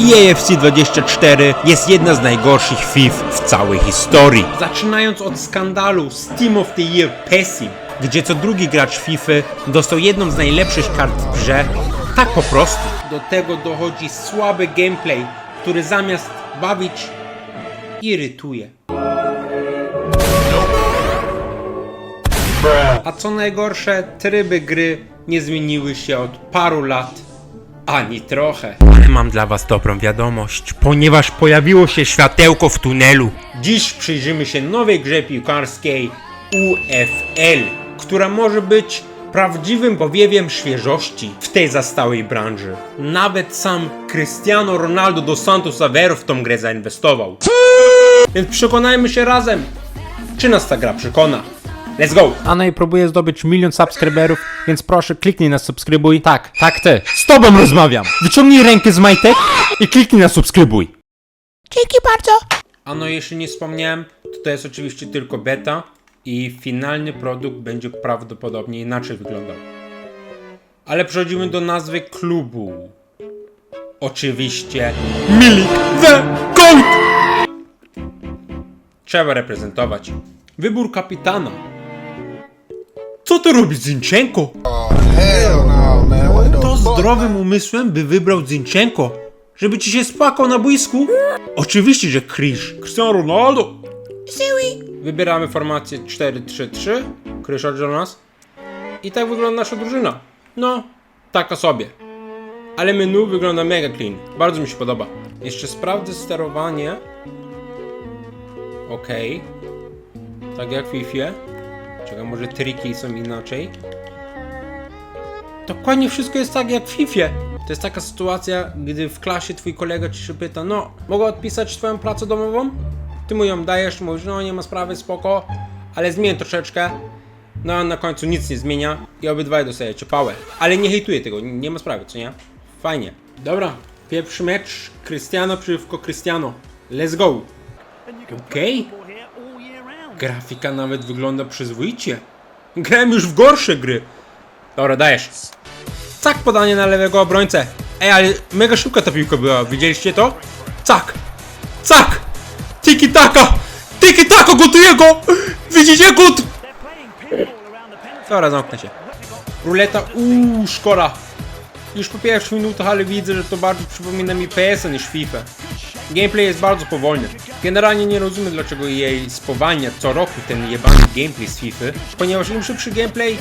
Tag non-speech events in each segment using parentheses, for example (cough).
EAFC 24 jest jedna z najgorszych FIF w całej historii. Zaczynając od skandalu z Team of the Year PESI, gdzie co drugi gracz FIFA dostał jedną z najlepszych kart w grze, tak po prostu. Do tego dochodzi słaby gameplay, który zamiast bawić, irytuje. A co najgorsze, tryby gry nie zmieniły się od paru lat, ani trochę. Mam dla was dobrą wiadomość, ponieważ pojawiło się światełko w tunelu. Dziś przyjrzymy się nowej grze piłkarskiej UFL, która może być prawdziwym powiewiem świeżości w tej zastałej branży. Nawet sam Cristiano Ronaldo dos Santos Aveiro w tą grę zainwestował. Więc przekonajmy się razem, czy nas ta gra przekona. Let's go! Anna próbuje zdobyć milion subskryberów, więc proszę kliknij na subskrybuj. Tak, tak ty. Z tobą rozmawiam. Wyciągnij rękę z majtek i kliknij na subskrybuj. A no jeśli nie wspomniałem, to to jest oczywiście tylko beta i finalny produkt będzie prawdopodobnie inaczej wyglądał. Ale przechodzimy do nazwy klubu. Oczywiście Milik the Goat! Trzeba reprezentować. Wybór kapitana. Co to robi Zinchenko? Hell no, man. What the To fuck? zdrowym umysłem by wybrał Zinchenko, żeby ci się spłakał na boisku? Oczywiście, że Krisz. Cristiano Ronaldo. Wybieramy formację 4-3-3. Krysz do nas. I tak wygląda nasza drużyna. No, taka sobie. Ale menu wygląda mega clean. Bardzo mi się podoba. Jeszcze sprawdzę sterowanie. Okej. Tak jak w FIFA. Czekaj, może triki są inaczej. Dokładnie wszystko jest tak jak w FIFA. To jest taka sytuacja, gdy w klasie twój kolega ci się pyta, no, mogę odpisać twoją pracę domową? Ty mu ją dajesz, mówisz, no nie ma sprawy, spoko, ale zmień troszeczkę. No a na końcu nic nie zmienia i obydwaj dostajecie pałę. Ale nie hejtuję tego, nie ma sprawy, co nie? Fajnie. Dobra, pierwszy mecz Cristiano przeciwko Cristiano. Let's go. Okej. Grafika nawet wygląda przyzwoicie. Grałem już w gorsze gry. Dobra, dajesz. Cak podanie na lewego obrońcę. Ej, ale mega szybka ta piłka była. Widzieliście to? Cak. Cak. Tiki taka. Tiki taka gotuje go. Widzicie gut? Dobra, zamknę się. Ruleta. Uuu, szkoda. Już po pierwszych minutach, ale widzę, że to bardziej przypomina mi PS niż FIFA. Gameplay jest bardzo powolny. Generalnie nie rozumiem dlaczego jej spowalnia co roku ten jebany gameplay z FIFA, ponieważ im szybszy gameplay,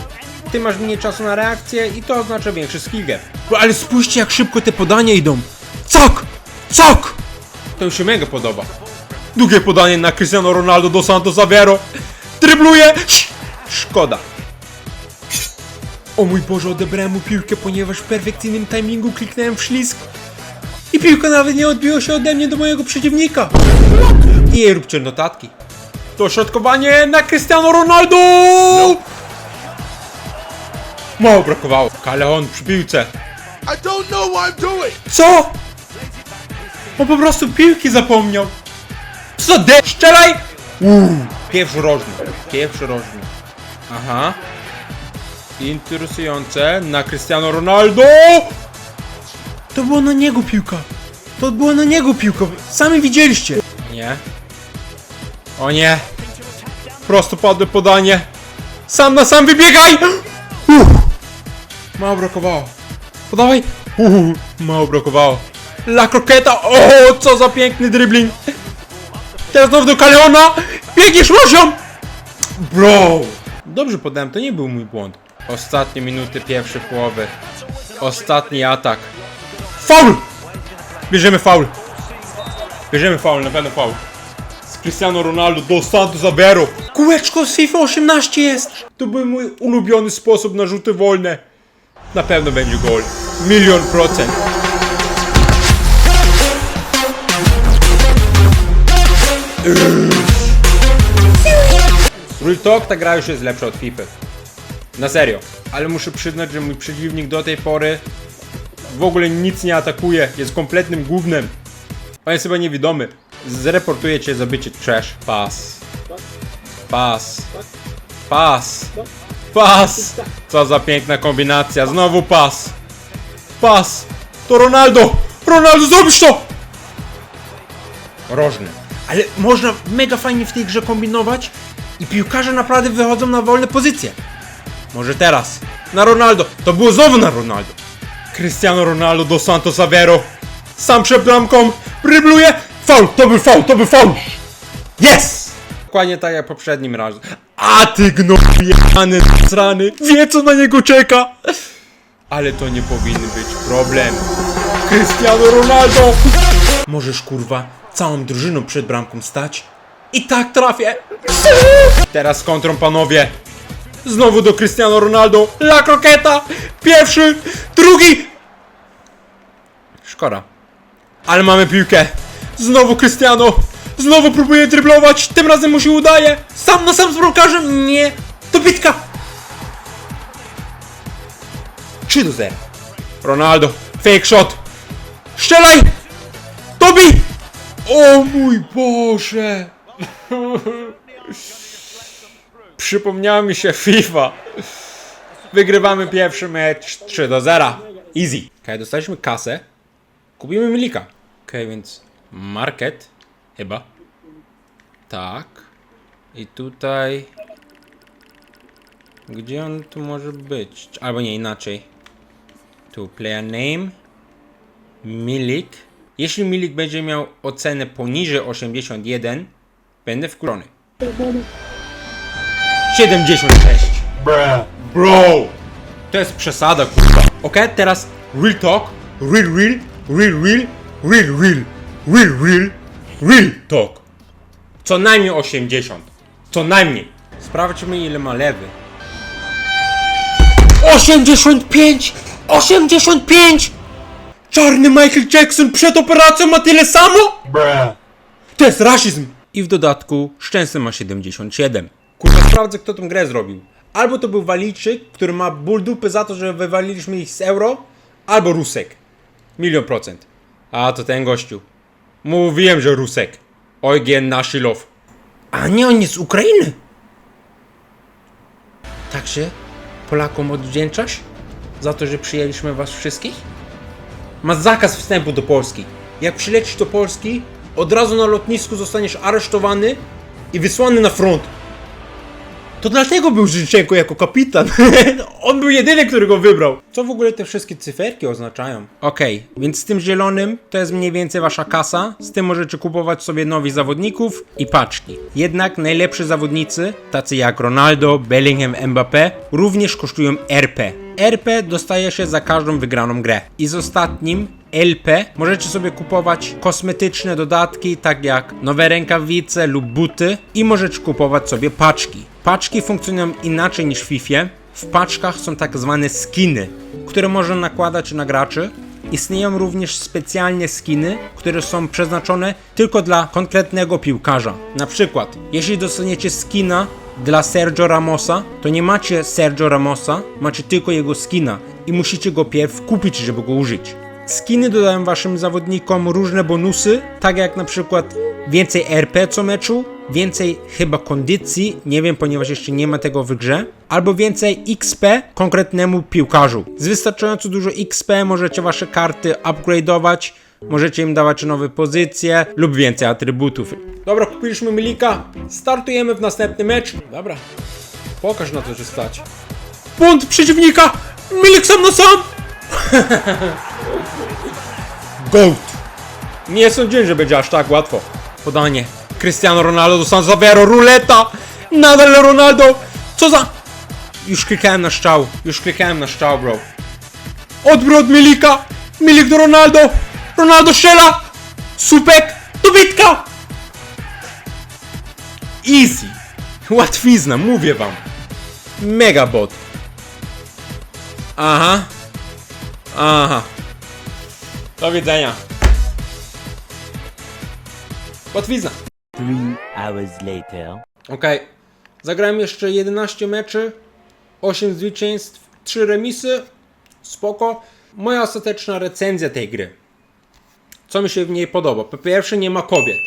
tym masz mniej czasu na reakcję i to oznacza większy skill gap. No, Ale spójrzcie jak szybko te podania idą. Cok! Cok! To mi się mega podoba. Długie podanie na Cristiano Ronaldo do Santos Aveiro. Trybluje! Sz- Szkoda. O mój Boże, odebrałem mu piłkę, ponieważ w perfekcyjnym timingu kliknąłem w ślizg. Piłka nawet nie odbiła się ode mnie do mojego przeciwnika. I jej róbcie notatki. To środkowanie na Cristiano Ronaldo! Mało brakowało. Kaleon przy piłce. I don't know what I'm doing. Co? On po prostu piłki zapomniał. Co de... Strzelaj! Uuu, pierwszy rożny. Pierwszy rożny. Aha. Interesujące. Na Cristiano Ronaldo! To było na niego piłka. To było na niego piłka. Sami widzieliście. Nie. O nie. Prosto padłe podanie. Sam na sam wybiegaj! Uff. Mało brakowało. Podawaj! Uuu, mało brakowało. La Croqueta! O, co za piękny dribbling! Teraz znowu do Kaleona! Biegniesz Rosią! Bro! Dobrze podałem, to nie był mój błąd. Ostatnie minuty pierwszej połowy. Ostatni atak. Faul! Bierzemy faul. Bierzemy faul, na pewno faul. Z Cristiano Ronaldo do Santos Aveiro. Kółeczko z FIFA 18 jest! To był mój ulubiony sposób na rzuty wolne. Na pewno będzie gol. Milion procent. Real Talk, ta gra już jest lepsza od FIFA. Na serio. Ale muszę przyznać, że mój przeciwnik do tej pory w ogóle nic nie atakuje. Jest kompletnym gównem. On jest chyba niewidomy. Zreportuję cię za bycie trash. Pas. Pas. Pas. Pas! Co za piękna kombinacja, znowu pas! Pas! To Ronaldo! Ronaldo, zrobisz to! Rożny. Ale można mega fajnie w tej grze kombinować i piłkarze naprawdę wychodzą na wolne pozycje. Może teraz. Na Ronaldo. To było znowu na Ronaldo. Cristiano Ronaldo do Santos Aveiro. Sam przed bramką. Brybluje. Faul. To był faul. To był faul. Yes! Dokładnie tak jak poprzednim razem. A ty gnojany zrany. Wie co na niego czeka. Ale to nie powinny być problem. Cristiano Ronaldo. Możesz kurwa całą drużyną przed bramką stać. I tak trafię. Teraz kontrą panowie. Znowu do Cristiano Ronaldo. La Croqueta. Pierwszy, drugi. Szkoda. Ale mamy piłkę. Znowu Cristiano. Znowu próbuje dryblować. Tym razem mu się udaje. Sam na sam z bramkarzem. Nie. To bitka. 3 do 0. Ronaldo. Fake shot. Strzelaj. Tobi. O mój Boże. (laughs) Przypomniała mi się FIFA. Wygrywamy pierwszy mecz 3 do 0. Easy. Ok, dostaliśmy kasę. Kupimy Milika. Ok, więc market. Chyba. Tak. I tutaj... Gdzie on tu może być? Albo nie, inaczej. Tu player name. Milik. Jeśli Milik będzie miał ocenę poniżej 81, będę wkurzony. 76. Bro. Bro. To jest przesada, kurwa. Ok, teraz real talk, real real, real real, real real, real real, real talk. Co najmniej 80. Co najmniej. Sprawdźmy ile ma lewy. 85! 85! Czarny Michael Jackson przed operacją ma tyle samo? Bruh. To jest rasizm! I w dodatku Szczęsny ma 77. Kurwa, sprawdzę kto tą grę zrobił. Albo to był Walijczyk, który ma ból dupy za to, że wywaliliśmy ich z euro, albo Rusek. Milion procent. A to ten gościu. Mówiłem, że Rusek. Eugen Naszylow. A nie, on jest z Ukrainy. Tak się Polakom odwdzięczasz? Za to, że przyjęliśmy was wszystkich? Ma zakaz wstępu do Polski. Jak przylecisz do Polski, od razu na lotnisku zostaniesz aresztowany i wysłany na front. To dlatego był Życzenko jako kapitan. (laughs) On był jedyny, który go wybrał. Co w ogóle te wszystkie cyferki oznaczają? Okej, więc z tym zielonym to jest mniej więcej wasza kasa. Z tym możecie kupować sobie nowych zawodników i paczki. Jednak najlepsi zawodnicy, tacy jak Ronaldo, Bellingham, Mbappé, również kosztują RP. RP dostaje się za każdą wygraną grę. I z ostatnim LP możecie sobie kupować kosmetyczne dodatki, tak jak nowe rękawice lub buty i możecie kupować sobie paczki. Paczki funkcjonują inaczej niż w FIFA. W paczkach są tak zwane skiny, które można nakładać na graczy. Istnieją również specjalnie skiny, które są przeznaczone tylko dla konkretnego piłkarza. Na przykład, jeśli dostaniecie skina dla Sergio Ramosa, to nie macie Sergio Ramosa, macie tylko jego skina i musicie go pierw kupić, żeby go użyć. Skiny dodają waszym zawodnikom różne bonusy, tak jak na przykład więcej RP co meczu, więcej chyba kondycji, nie wiem, ponieważ jeszcze nie ma tego w grze, albo więcej XP konkretnemu piłkarzu. Z wystarczająco dużo XP możecie wasze karty upgrade'ować, możecie im dawać nowe pozycje lub więcej atrybutów. Dobra, kupiliśmy Milika, startujemy w następny mecz. Dobra, pokaż na to, że stać. Błąd przeciwnika! Milik sam na sam! (laughs) Goat! Nie sądziłem, że będzie aż tak łatwo. Podanie. Cristiano Ronaldo do San Zavero, ruleta! Nadal Ronaldo! Co za... Już klikałem na szczał, już klikałem na szczał, bro. Odwrót Milika! Milik do Ronaldo! Ronaldo strzela! Supek! Dobitka! Easy! Łatwizna, mówię wam. Mega bot. Aha. Aha. Do widzenia. Łatwizna. Three hours later. Okej. Zagrałem jeszcze 11 meczy, 8 zwycięstw, 3 remisy. Spoko. Moja ostateczna recenzja tej gry. Co mi się w niej podoba? Po pierwsze, nie ma kobiet.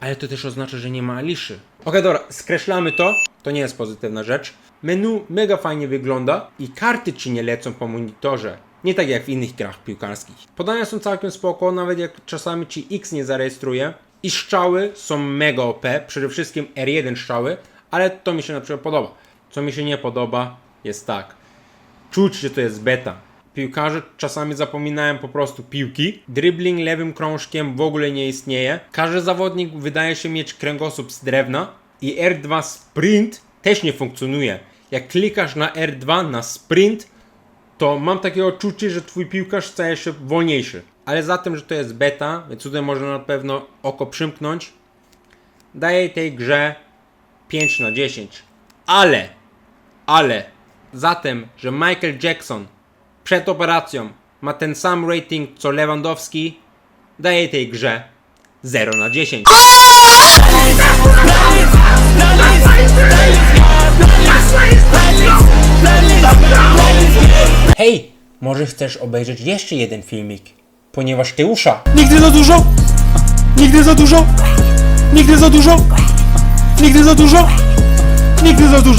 Ale to też oznacza, że nie ma Aliszy. Okej, dobra, skreślamy to. To nie jest pozytywna rzecz. Menu mega fajnie wygląda i karty ci nie lecą po monitorze. Nie tak jak w innych grach piłkarskich. Podania są całkiem spoko, nawet jak czasami ci X nie zarejestruje. I strzały są mega OP, przede wszystkim R1 strzały, ale to mi się na przykład podoba. Co mi się nie podoba jest tak. Czuć, że to jest beta. Piłkarze czasami zapominają po prostu piłki. Dribbling lewym krążkiem w ogóle nie istnieje. Każdy zawodnik wydaje się mieć kręgosłup z drewna i R2 Sprint też nie funkcjonuje. Jak klikasz na R2 na Sprint, to mam takie odczucie, że twój piłkarz staje się wolniejszy. Ale za tym, że to jest beta, więc tutaj można na pewno oko przymknąć, daję tej grze 5 na 10. Ale, ale, za tym, że Michael Jackson przed operacją ma ten sam rating co Lewandowski, daję tej grze 0 na 10. Hej, może chcesz obejrzeć jeszcze jeden filmik, ponieważ ty usza Nigdy za dużo! Nigdy za dużo! Nigdy za dużo! Nigdy za dużo! Nigdy za dużo!